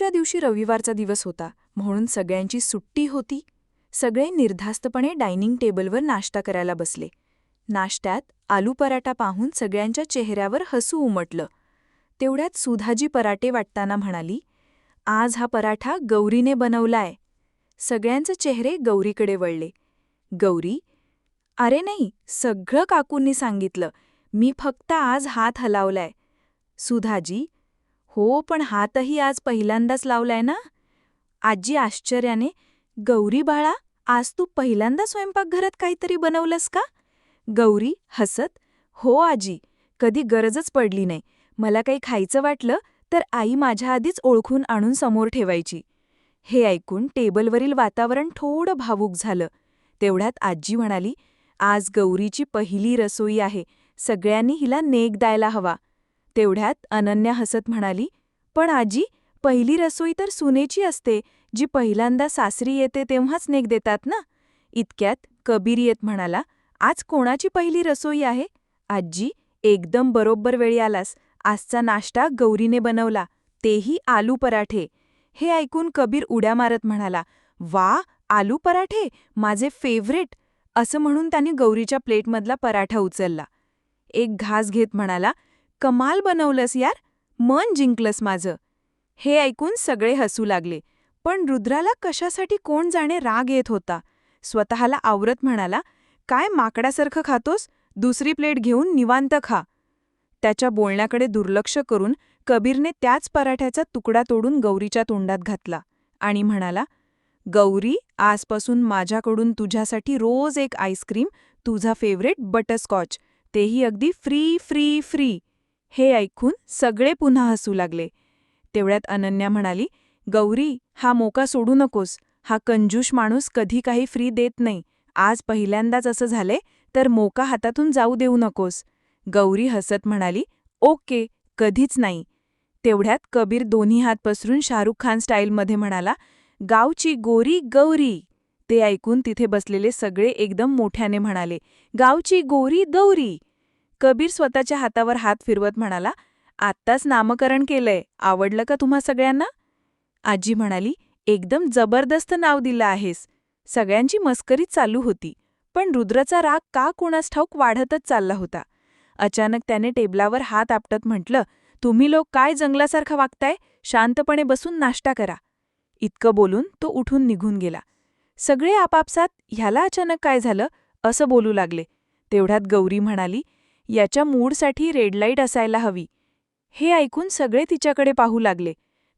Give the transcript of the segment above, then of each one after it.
सुट्टीच्या दिवशी रविवारचा दिवस होता म्हणून सगळ्यांची सुट्टी होती. सगळे निर्धास्तपणे डायनिंग टेबलवर नाश्ता करायला बसले. नाश्त्यात आलू पराठा पाहून सगळ्यांच्या चेहऱ्यावर हसू उमटलं. तेवढ्यात सुधाजी पराठे वाटताना म्हणाली आज हा पराठा गौरीने बनवलाय. सगळ्यांचे चेहरे गौरीकडे वळले. गौरी? अरे नाही सगळं काकूंनी सांगितलं. मी फक्त आज हात हलावलाय. सुधाजी हो पण हातही आज पहिल्यांदाच लावलाय ना? आजी आश्चर्याने गौरी बाळा आज तू पहिल्यांदा स्वयंपाकघरात काहीतरी बनवलंस का? गौरी हसत हो आजी कधी गरजच पडली नाही. मला काही खायचं वाटलं तर आई माझ्या आधीच ओळखून आणून समोर ठेवायची. हे ऐकून टेबलवरील वातावरण थोडं भावूक झालं. तेवढ्यात आजी म्हणाली आज गौरीची पहिली रसोई आहे. सगळ्यांनी हिला नेक द्यायला हवा. तेवढ्यात अनन्या हसत म्हणाली पण आजी पहिली रसोई तर सुनेची असते जी पहिल्यांदा सासरी येते तेव्हाच नेक देतात ना? इतक्यात कबीर येत म्हणाला आज कोणाची पहिली रसोई आहे? आजी एकदम बरोबर वेळी आलास आजचा नाश्ता गौरीने बनवला तेही आलू पराठे. हे ऐकून कबीर उड्या मारत म्हणाला वा आलू पराठे माझे फेवरेट असं म्हणून त्याने गौरीच्या प्लेटमधला पराठा उचलला. एक घास घेत म्हणाला कमाल बनवलंस यार. मन जिंकलंस माझं. हे ऐकून सगळे हसू लागले पण रुद्राला कशासाठी कोण जाणे राग येत होता? स्वतःला आवरत म्हणाला काय माकडासारखं खातोस? दुसरी प्लेट घेऊन निवांत खा. त्याच्या बोलण्याकडे दुर्लक्ष करून कबीरने त्याच पराठ्याचा तुकडा तोडून गौरीच्या तोंडात घातला आणि म्हणाला गौरी आजपासून माझ्याकडून तुझ्यासाठी रोज एक आईस्क्रीम तुझा फेवरेट बटरस्कॉच. तेही अगदी फ्री फ्री फ्री. हे ऐकून सगळे पुन्हा हसू लागले. तेवढ्यात अनन्या म्हणाली गौरी हा मोका सोडू नकोस. हा कंजूष माणूस कधी काही फ्री देत नाही. आज पहिल्यांदाच असं झाले तर मोका हातातून जाऊ देऊ नकोस. गौरी हसत म्हणाली ओके कधीच नाही. तेवढ्यात कबीर दोन्ही हात पसरून शाहरुख खान स्टाईलमध्ये म्हणाला गावची गोरी गौरी. ते ऐकून तिथे बसलेले सगळे एकदम मोठ्याने म्हणाले गावची गोरी गौरी. कबीर स्वतःच्या हातावर हात फिरवत म्हणाला आत्ताच नामकरण केलंय. आवडलं का तुम्हा सगळ्यांना? आजी म्हणाली एकदम जबरदस्त नाव दिलं आहेस. सगळ्यांची मस्करी चालू होती पण रुद्रचा राग का कोणास ठाऊक वाढतच चालला होता. अचानक त्याने टेबलावर हात आपटत म्हटलं तुम्ही लोक काय जंगलासारखं वागताय? शांतपणे बसून नाश्ता करा. इतकं बोलून तो उठून निघून गेला. सगळे आपापसात? ह्याला अचानक काय झालं? असं बोलू लागले. तेवढ्यात गौरी म्हणाली याच्या मूडसाठी रेड लाइट असायला हवी. हे ऐकून सगळे तिच्याकडे पाहू लागले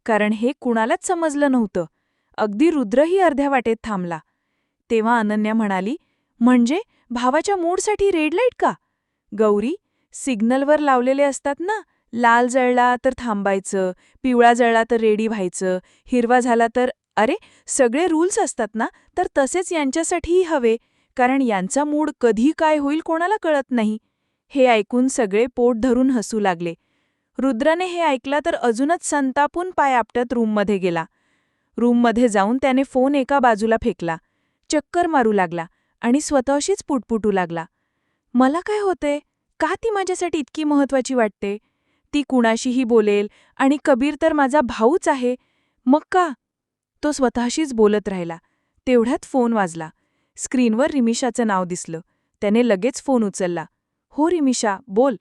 कारण हे कुणालाच समजलं नव्हतं. अगदी रुद्रही अर्ध्या वाटेत थांबला. तेव्हा अनन्या म्हणाली म्हणजे भावाच्या मूडसाठी रेड लाइट का? गौरी सिग्नलवर लावलेले असतात ना लाल जळला तर थांबायचं पिवळा जळला तर रेडी व्हायचं हिरवा झाला तर अरे सगळे रूल्स असतात ना तर तसेच यांच्यासाठीही हवे कारण यांचा मूड कधी काय होईल कोणाला कळत नाही. हे ऐकून सगळे पोट धरून हसू लागले. रुद्राने हे ऐकलं तर अजूनच संतापून पाय आपटत रूममध्ये गेला. रूममध्ये जाऊन त्याने फोन एका बाजूला फेकला. चक्कर मारू लागला आणि स्वतःशीच पुटपुटू लागला. मला काय होते? का ती माझ्यासाठी इतकी महत्वाची वाटते? ती कुणाशीही बोलेल आणि कबीर तर माझा भाऊच आहे. मग का? तो स्वतःशीच बोलत राहिला. तेवढ्यात फोन वाजला. स्क्रीनवर रिमिशाचं नाव दिसलं. त्याने लगेच फोन उचलला. हो रिमिशा बोल.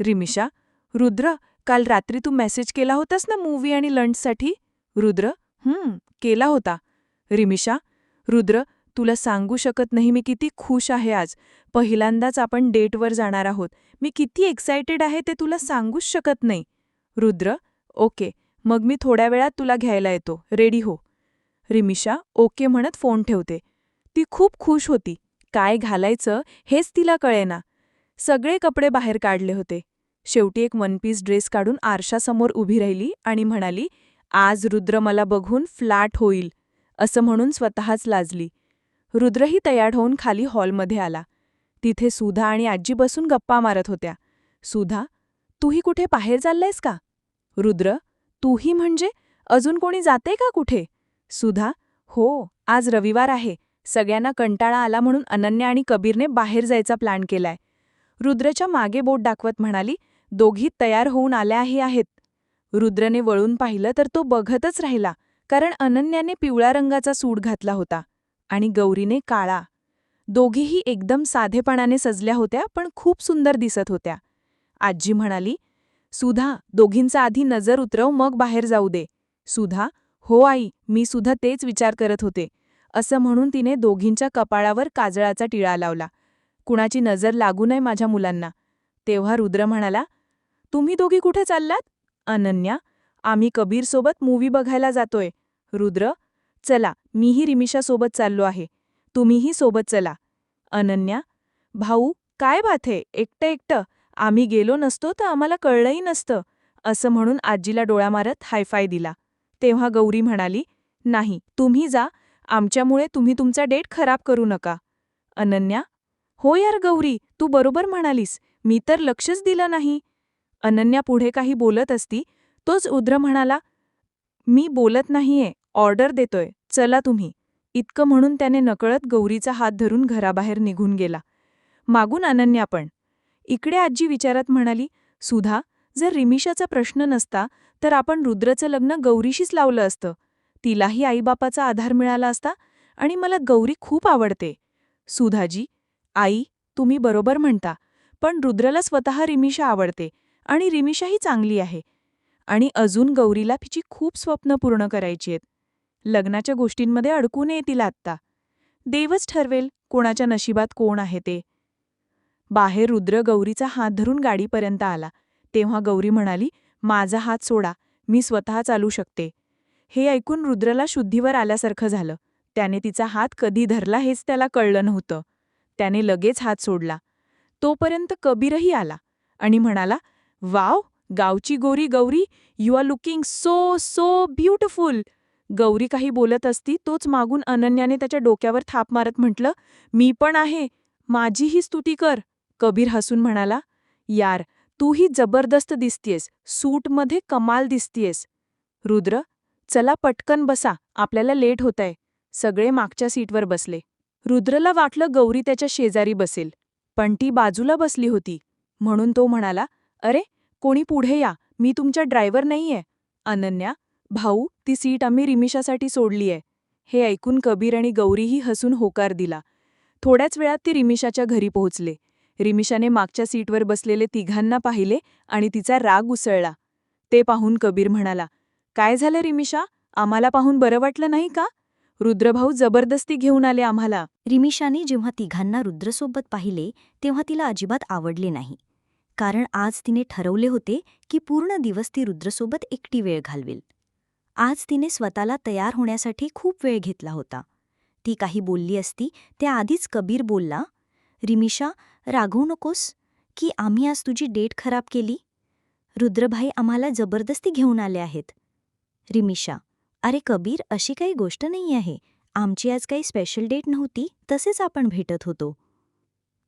रिमिशा रुद्र काल रात्री तू मेसेज केला होतास ना मूवी आणि लंचसाठी? रुद्र हं केला होता. रिमिशा रुद्र तुला सांगू शकत नाही मी किती खुश आहे आज. पहिल्यांदाच आपण डेटवर जाणार आहोत. मी किती एक्सायटेड आहे ते तुला सांगूच शकत नाही. रुद्र ओके मग मी थोड्या वेळात तुला घ्यायला येतो. रेडी हो. रिमिशा ओके म्हणत फोन ठेवते. ती खूप खुश होती. काय घालायचं हेच तिला कळेना. सगळे कपडे बाहेर काढले होते. शेवटी एक वन पीस ड्रेस काढून आरशासमोर उभी राहिली आणि म्हणाली आज रुद्र मला बघून फ्लॅट होईल असं म्हणून स्वतःच लाजली. रुद्रही तयार होऊन खाली हॉलमध्ये आला. तिथे सुधा आणि आजी बसून गप्पा मारत होत्या. सुधा तूही कुठे बाहेर चाललायस का? रुद्र तूही म्हणजे? अजून कोणी जाते का कुठे? सुधा हो आज रविवार आहे. सगळ्यांना कंटाळा आला म्हणून अनन्या आणि कबीरने बाहेर जायचा प्लॅन केलाय. रुद्रच्या मागे बोट दाखवत म्हणाली दोघी तयार होऊन आल्याही आहेत. रुद्रने वळून पाहिलं तर तो बघतच राहिला कारण अनन्याने पिवळ्या रंगाचा सूट घातला होता आणि गौरीने काळा. दोघीही एकदम साधेपणाने सजल्या होत्या पण खूप सुंदर दिसत होत्या. आजी म्हणाली सुधा दोघींचा आधी नजर उतरव मग बाहेर जाऊ दे. सुधा हो आई मी सुद्धा तेच विचार करत होते. असं म्हणून तिने दोघींच्या कपाळावर काजळाचा टिळा लावला. कुणाची नजर लागू नये माझ्या मुलांना. तेव्हा रुद्र म्हणाला तुम्ही दोघी कुठे चाललात? अनन्या आम्ही कबीरसोबत मूवी बघायला जातोय. रुद्र चला मीही रिमिशासोबत चाललो आहे. तुम्हीही सोबत चला. अनन्या भाऊ काय बात आहे एकटं एकटं. आम्ही गेलो नसतो तर आम्हाला कळलंही नसतं असं म्हणून आजीला डोळा मारत हायफाय दिला. तेव्हा गौरी म्हणाली नाही तुम्ही जा. आमच्यामुळे तुम्ही तुमचा डेट खराब करू नका. अनन्या हो यार गौरी तू बरोबर म्हणालीस. मी तर लक्षच दिलं नाही. अनन्या पुढे काही बोलत असती तोच उद्र म्हणाला मी बोलत नाहीये ऑर्डर देतोय चला तुम्ही. इतकं म्हणून त्याने नकळत गौरीचा हात धरून घराबाहेर निघून गेला. मागून अनन्या पण. इकडे आजी विचारात म्हणाली सुधा जर रिमिशाचा प्रश्न नसता तर आपण रुद्रचं लग्न गौरीशीच लावलं असतं. तिलाही आईबापाचा आधार मिळाला असता आणि मला गौरी खूप आवडते. सुधाजी आई तुम्ही बरोबर म्हणता पण रुद्रला स्वतः रिमिशा आवडते आणि रिमिशाही चांगली आहे. आणि अजून गौरीला तिची खूप स्वप्न पूर्ण करायची आहेत. लग्नाच्या गोष्टींमध्ये अडकू नये तिला आत्ता. देवच ठरवेल कोणाच्या नशिबात कोण आहे ते. बाहेर रुद्र गौरीचा हात धरून गाडीपर्यंत आला. तेव्हा गौरी म्हणाली माझा हात सोडा मी स्वतः चालू शकते. हे ऐकून रुद्रला शुद्धीवर आल्यासारखं झालं. त्याने तिचा हात कधी धरला हेच त्याला कळलं नव्हतं. त्याने लगेच हात सोडला. तोपर्यंत कबीरही आला आणि म्हणाला वाव गावची गोरी Gauri you are looking so so beautiful. Gauri काही बोलत असती तोच मागून अनन्याने त्याच्या डोक्यावर थाप मारत म्हटलं मी पण आहे माझीही स्तुती कर. कबीर हसून म्हणाला यार तूही जबरदस्त दिसतीयस सूटमध्ये कमाल दिसतीयस. रुद्र चला पटकन बसा आपल्याला लेट होतंय. सगळे मागच्या सीटवर बसले. रुद्रला वाटलं गौरी त्याच्या शेजारी बसेल पण ती बाजूला बसली होती. म्हणून तो म्हणाला अरे कोणी पुढे या मी तुमच्या ड्रायव्हर नाहीये. अनन्या भाऊ ती सीट आम्ही रिमिशासाठी सोडलीये. हे ऐकून कबीर आणि गौरीही हसून होकार दिला. थोड्याच वेळात ती रिमिशाच्या घरी पोहोचले. रिमिशाने मागच्या सीटवर बसलेले तिघांना पाहिले आणि तिचा राग उसळला. ते पाहून कबीर म्हणाला काय झालं रिमिशा आम्हाला पाहून बरं वाटलं नाही का? रुद्रभाऊ जबरदस्ती घेऊन आले आम्हाला. रिमिशाने जेव्हा तिघांना रुद्रसोबत पाहिले तेव्हा तिला अजिबात आवडले नाही. कारण आज तिने ठरवले होते की पूर्ण दिवस ती रुद्रसोबत एकटी वेळ घालवेल. आज तिने स्वतःला तयार होण्यासाठी खूप वेळ घेतला होता. ती काही बोलली असती त्याआधीच कबीर बोलला रिमिशा रागवू नकोस की आम्ही आज तुझी डेट खराब केली? रुद्रभाई आम्हाला जबरदस्ती घेऊन आले आहेत. रिमिशा अरे कबीर अशी काही गोष्ट नाही आहे. आमची आज काही स्पेशल डेट नव्हती तसेच आपण भेटत होतो.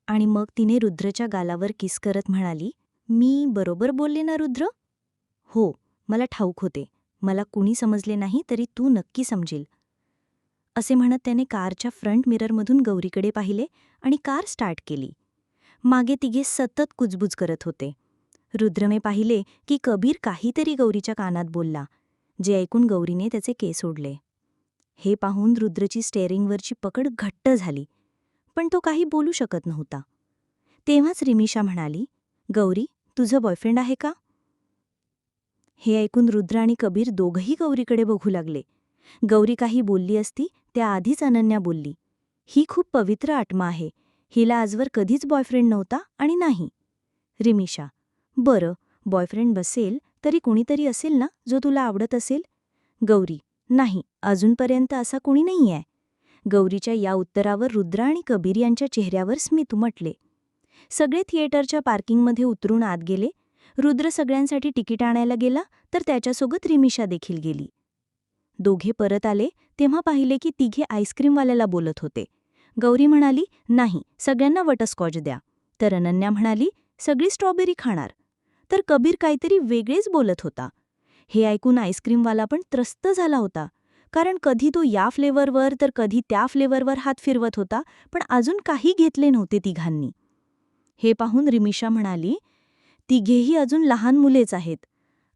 आणि मग तिने रुद्रच्या गालावर किस करत म्हणाली मी बरोबर बोलले ना रुद्र? हो मला ठाऊक होते. मला कुणी समजले नाही तरी तू नक्की समजेल. असे म्हणत त्याने कारच्या फ्रंट मिररमधून गौरीकडे पाहिले आणि कार स्टार्ट केली. मागे तिघे सतत कुजबुज करत होते. रुद्रने पाहिले की कबीर काहीतरी गौरीच्या कानात बोलला. जे ऐकून गौरीने त्याचे केस ओढले. हे पाहून रुद्रची स्टेअरिंगवरची पकड घट्ट झाली पण तो काही बोलू शकत नव्हता. तेव्हाच रिमिशा म्हणाली गौरी तुझं बॉयफ्रेंड आहे का? हे ऐकून रुद्र आणि कबीर दोघंही गौरीकडे बघू लागले. गौरी काही बोलली असती त्याआधीच अनन्या बोलली ही खूप पवित्र आत्मा आहे हिला आजवर कधीच बॉयफ्रेंड नव्हता आणि नाही. रिमिशा बरं बॉयफ्रेंड बसेल तरी कुणीतरी असेल ना जो तुला आवडत असेल? गौरी नाही अजूनपर्यंत असा कुणी नाही आहे गौरीच्या या उत्तरावर रुद्र आणि कबीर यांच्या चेहऱ्यावर स्मित उमटले. सगळे थिएटरच्या पार्किंगमध्ये उतरून आत गेले. रुद्र सगळ्यांसाठी तिकीट आणायला गेला तर त्याच्यासोबत रिमिशा देखील गेली. दोघे परत आले तेव्हा पाहिले की तिघे आईस्क्रीमवाल्याला बोलत होते. गौरी म्हणाली नाही सगळ्यांना वटस्कॉच द्या. तर अनन्या म्हणाली सगळी स्ट्रॉबेरी खाणार. तर कबीर काहीतरी वेगळेच बोलत होता. हे ऐकून आईस्क्रीमवाला पण त्रस्त झाला होता. कारण कधी तो या फ्लेवरवर तर कधी त्या फ्लेवरवर हात फिरवत होता पण अजून काही घेतले नव्हते तिघांनी. हे पाहून रिमिशा म्हणाली तिघेही अजून लहान मुलेच आहेत.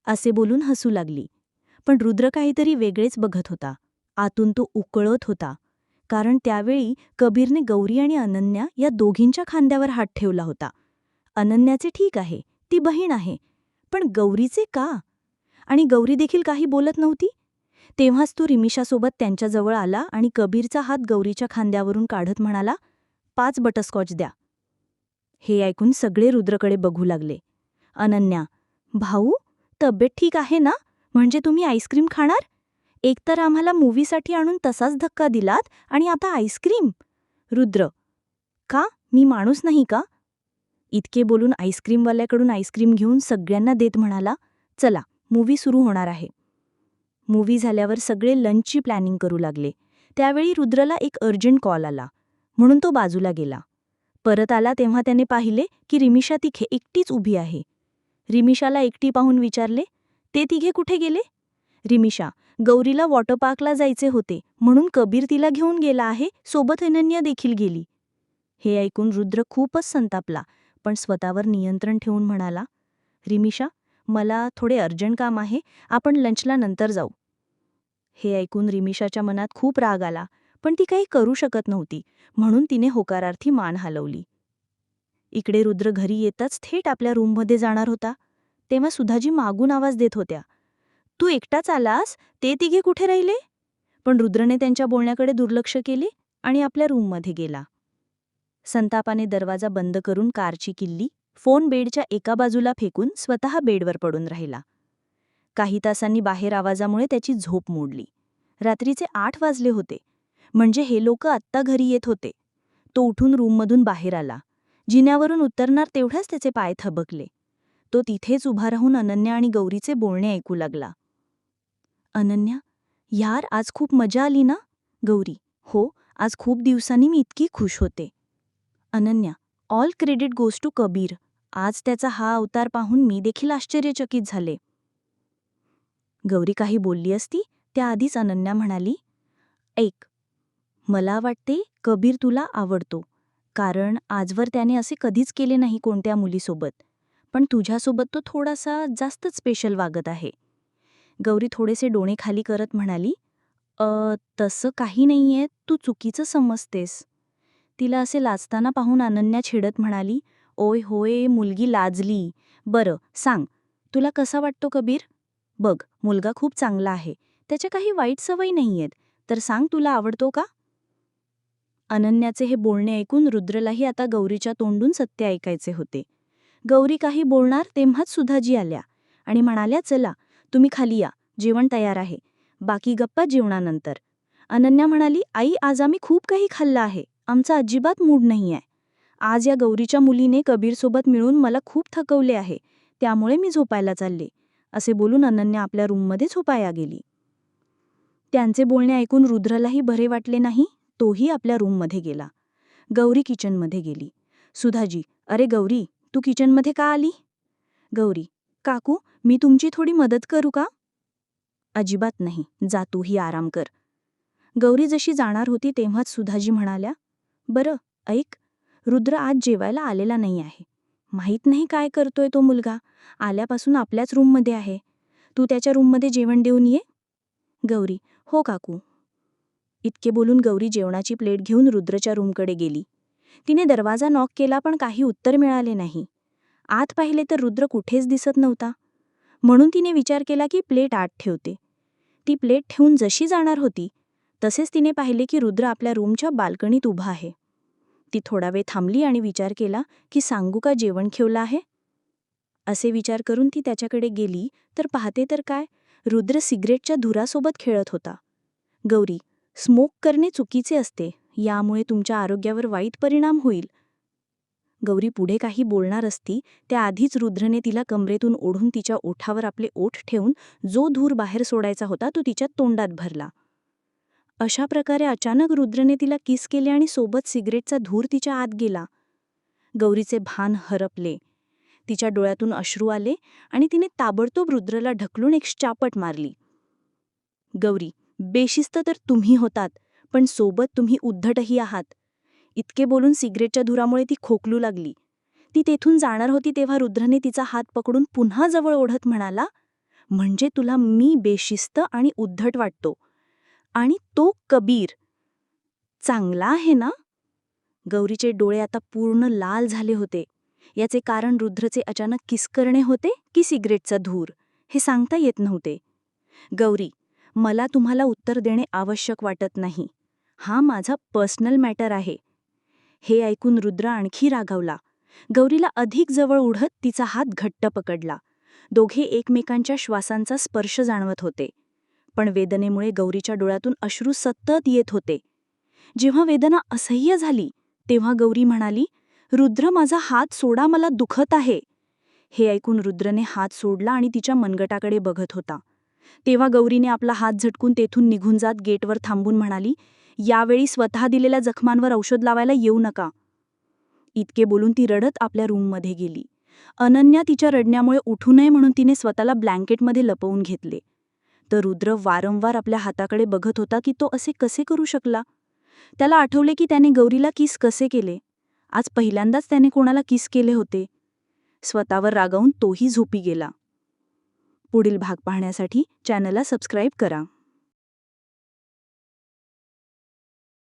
असे बोलून हसू लागली. पण रुद्र काहीतरी वेगळेच बघत होता. आतून तो उकळत होता. कारण त्यावेळी कबीरने गौरी आणि अनन्या या दोघींच्या खांद्यावर हात ठेवला होता. अनन्याचे ठीक आहे. ती बहीण आहे. पण गौरीचे का? आणि गौरी देखील काही बोलत नव्हती? तेव्हाच तो रिमिशासोबत त्यांच्याजवळ आला आणि कबीरचा हात गौरीच्या खांद्यावरून काढत म्हणाला पाच बटरस्कॉच द्या. हे ऐकून सगळे रुद्रकडे बघू लागले. अनन्या भाऊ तब्येत ठीक आहे ना? म्हणजे तुम्ही आईस्क्रीम खाणार? एकतर आम्हाला मूवीसाठी आणून तसाच धक्का दिलात आणि आता आईस्क्रीम. रुद्र. का? मी माणूस नाही का? इतके बोलून आईस्क्रीमवाल्याकडून आईस्क्रीम घेऊन सगळ्यांना देत म्हणाला चला मूव्ही सुरू होणार आहे. मूव्ही झाल्यावर सगळे लंचची प्लॅनिंग करू लागले. त्यावेळी रुद्रला एक अर्जंट कॉल आला म्हणून तो बाजूला गेला. परत आला तेव्हा त्याने पाहिले की रिमिषा तिघे एकटीच उभी आहे. रिमिषाला एकटी पाहून विचारले ते तिघे कुठे गेले? रिमिषा गौरीला वॉटर पार्कला जायचे होते म्हणून कबीर तिला घेऊन गेला आहे सोबत अनन्या देखील गेली. हे ऐकून रुद्र खूपच संतापला. पण स्वतःवर नियंत्रण ठेवून म्हणाला रिमिशा मला थोडे अर्जंट काम आहे. आपण लंचला नंतर जाऊ. हे ऐकून रिमिशाच्या मनात खूप राग आला पण ती काही करू शकत नव्हती म्हणून तिने होकारार्थी मान हलवली. इकडे रुद्र घरी येताच थेट आपल्या रूममध्ये जाणार होता. तेव्हा सुधाजी मागून आवाज देत होत्या तू एकटाच आलास? ते तिघे कुठे राहिले? पण रुद्रने त्यांच्या बोलण्याकडे दुर्लक्ष केले आणि आपल्या रूममध्ये गेला. संतापाने दरवाजा बंद करून कारची किल्ली फोन बेडच्या एका बाजूला फेकून स्वतः बेडवर पडून राहिला. काही तासांनी बाहेर आवाजामुळे त्याची झोप मोडली. रात्रीचे आठ वाजले होते. म्हणजे हे लोक आत्ता घरी येत होते. तो उठून रूममधून बाहेर आला. जिन्यावरून उतरणार तेवढ्याच त्याचे पाय थबकले. तो तिथेच उभा राहून अनन्या आणि गौरीचे बोलणे ऐकू लागला. अनन्या यार आज खूप मजा आली ना? गौरी हो आज खूप दिवसांनी मी इतकी खुश होते. Ananya all credit goes to Kabir. आज त्याचा हा अवतार पाहून मी देखील आश्चर्यचकित झाले. गौरी काही बोलली असती त्याआधीच अनन्या म्हणाली ऐक मला वाटते कबीर तुला आवडतो कारण आजवर त्याने असे कधीच केले नाही कोणत्या मुलीसोबत पण तुझ्यासोबत तो थोडासा जास्तच स्पेशल वागत आहे. गौरी थोडेसे डोणे खाली करत म्हणाली अ तसं काही नाहीये तू चुकीचं समजतेस. तिला असे लाजताना पाहून अनन्या छेडत म्हणाली ओय होय मुलगी लाजली. बरं सांग तुला कसा वाटतो कबीर? बघ मुलगा खूप चांगला आहे. त्याच्या काही वाईट सवयी नाहीयेत तर सांग तुला आवडतो का? अनन्याचे हे बोलणे ऐकून रुद्रलाही आता गौरीच्या तोंडून सत्य ऐकायचे होते. गौरी काही बोलणार तेव्हाच सुधाजी आल्या आणि म्हणाल्या चला तुम्ही खाली या जेवण तयार आहे. बाकी गप्पा जेवणानंतर. अनन्या म्हणाली आई आज आम्ही खूप काही खाल्लं आहे. आमचा अजिबात मूड नाही आहे आज या गौरीच्या मुलीने कबीरसोबत मिळून मला खूप थकवले आहे त्यामुळे मी झोपायला चालले असे बोलून अनन्या आपल्या रूममध्ये झोपाया गेली. त्यांचे बोलणे ऐकून रुद्रलाही बरे वाटले नाही तोही आपल्या रूममध्ये गेला. गौरी किचनमध्ये गेली. सुधाजी अरे गौरी तू किचनमध्ये का आली? गौरी काकू मी तुमची थोडी मदत करू का? अजिबात नाही जा तूही आराम कर. गौरी जशी जाणार होती तेव्हाच सुधाजी म्हणाल्या बरं ऐक. रुद्र आज जेवायला आलेला नाही आहे. माहीत नाही काय करतोय तो मुलगा. आल्यापासून आपल्याच रूममध्ये आहे. तू त्याच्या रूममध्ये जेवण देऊन ये. गौरी हो काकू. इतके बोलून गौरी जेवणाची प्लेट घेऊन रुद्रच्या रूमकडे गेली. तिने दरवाजा नॉक केला पण काही उत्तर मिळाले नाही. आत पाहिले तर रुद्र कुठेच दिसत नव्हता. म्हणून तिने विचार केला की प्लेट आत ठेवते. ती प्लेट ठेवून जशी जाणार होती तसेच तिने पाहिले की रुद्र आपल्या रूमच्या बाल्कनीत उभा आहे. ती थोडा वेळ थांबली आणि विचार केला की सांगू का जेवण खेवलं आहे? असे विचार करून ती त्याच्याकडे गेली तर पाहते तर काय? रुद्र सिगरेटच्या धुरासोबत खेळत होता. गौरी स्मोक करणे चुकीचे असते यामुळे तुमच्या आरोग्यावर वाईट परिणाम होईल. गौरी पुढे काही बोलणार असती त्याआधीच रुद्रने तिला कमरेतून ओढून तिच्या ओठावर आपले ओठ ठेवून जो धूर बाहेर सोडायचा होता तो तिच्या तोंडात भरला. अशा प्रकारे अचानक रुद्रने तिला किस केले आणि सोबत सिगरेटचा धूर तिच्या आत गेला. गौरीचे भान हरपले. तिच्या डोळ्यातून अश्रू आले आणि तिने ताबडतोब रुद्रला ढकलून एक चापट मारली. गौरी बेशिस्त तर तुम्ही होतात पण सोबत तुम्ही उद्धटही आहात. इतके बोलून सिगरेटच्या धुरामुळे ती खोकलू लागली. ती तेथून जाणार होती तेव्हा रुद्रने तिचा हात पकडून पुन्हा जवळ ओढत म्हणाला म्हणजे तुला मी बेशिस्त आणि उद्धट वाटतो. आणि तो कबीर. चांगला आहे ना? गौरीचे डोळे आता पूर्ण लाल झाले होते. याचे कारण रुद्रचे अचानक किस करणे होते की सिगरेटचा धूर हे सांगता येत नव्हते. गौरी मला तुम्हाला उत्तर देणे आवश्यक वाटत नाही. हा माझा पर्सनल मॅटर आहे. हे ऐकून रुद्र आणखी रागावला. गौरीला अधिक जवळ उडत तिचा हात घट्ट पकडला. दोघे एकमेकांच्या श्वासांचा स्पर्श जाणवत होते. पण वेदनेमुळे गौरीच्या डोळ्यातून अश्रू सतत येत होते. जेव्हा वेदना असह्य झाली तेव्हा गौरी म्हणाली रुद्र माझा हात सोडा मला दुखत आहे. हे ऐकून रुद्रने हात सोडला आणि तिच्या मनगटाकडे बघत होता. तेव्हा गौरीने आपला हात झटकून तेथून निघून जात गेटवर थांबून म्हणाली यावेळी स्वतः दिलेल्या जखमांवर औषध लावायला येऊ नका. इतके बोलून ती रडत आपल्या रूममध्ये गेली. अनन्या तिच्या रडण्यामुळे उठू नये म्हणून तिने स्वतःला ब्लँकेटमध्ये लपवून घेतले. तर रुद्र वारंवार आपल्या हाताकडे बघत होता की तो असे कसे करू शकला. त्याला आठवले की त्याने गौरीला किस कसे केले. आज पहिल्यांदाच त्याने कोणाला किस केले होते. स्वतःवर रागावून तोही झोपी गेला. पुढील भाग पाहण्यासाठी चॅनलला सबस्क्राईब करा.